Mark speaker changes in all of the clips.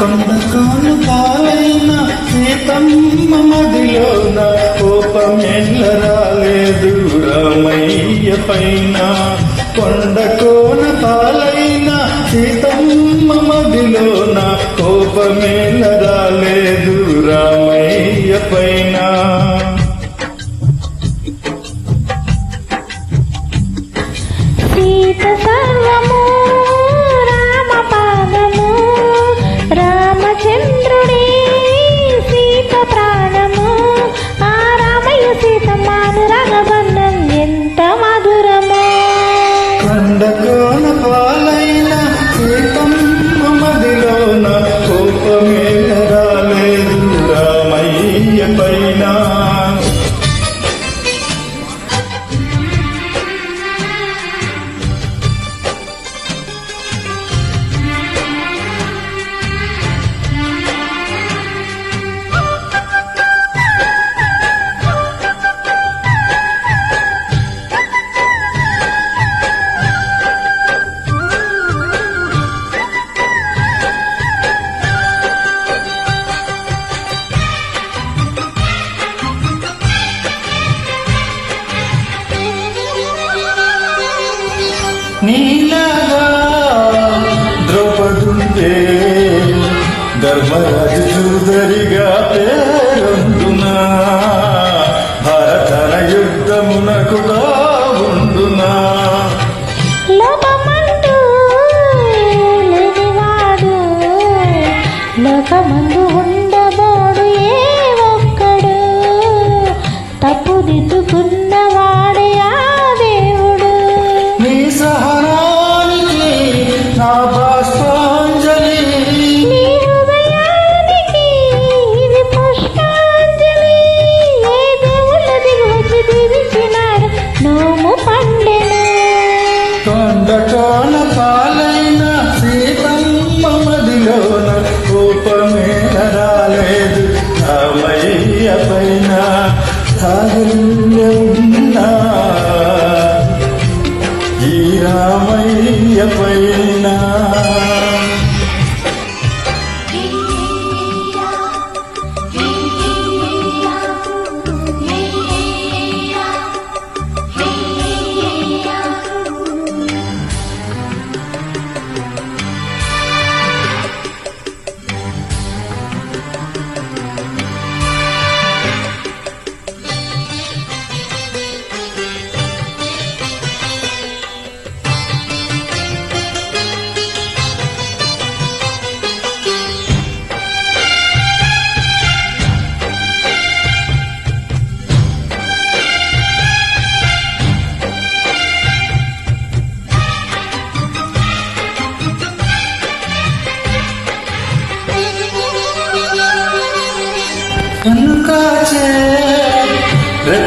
Speaker 1: కన్ను కాలైన సీతమ్మ మదిలోన కోపం ఎల్ల రాలేదు రామయ్య. పైన
Speaker 2: కొండ
Speaker 1: కోన పాలైన సీతమ్మ మదిలోన కోపమేల నీలాగా ద్రౌపదుండే ధర్మరాజు చూదరిగా పేరొందునా? భారతర యుద్ధమునకు ఉండునా
Speaker 2: లోకమందు ఉండబోడు ఏ ఒక్కడు? తప్పుదిద్దుకున్న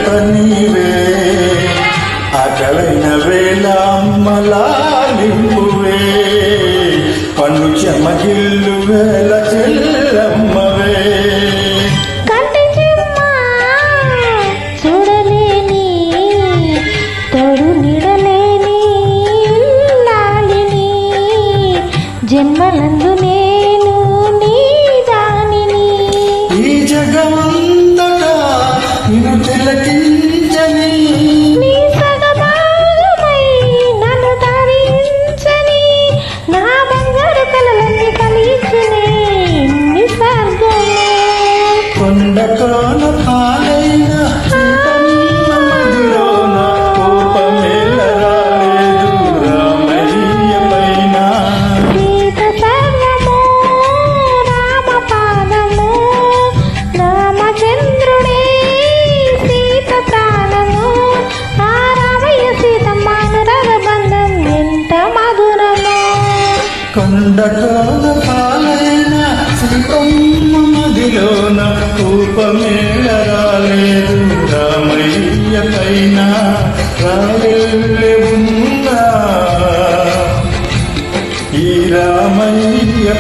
Speaker 2: ಕನೀರ இன்னும் தெரியல
Speaker 1: దుఃఖాల పాలైన శ్రీపమ్మ మదిలోన కూపమేళరాలేదు. రామయ్య పైన ఉందా? ఈ రామయ్య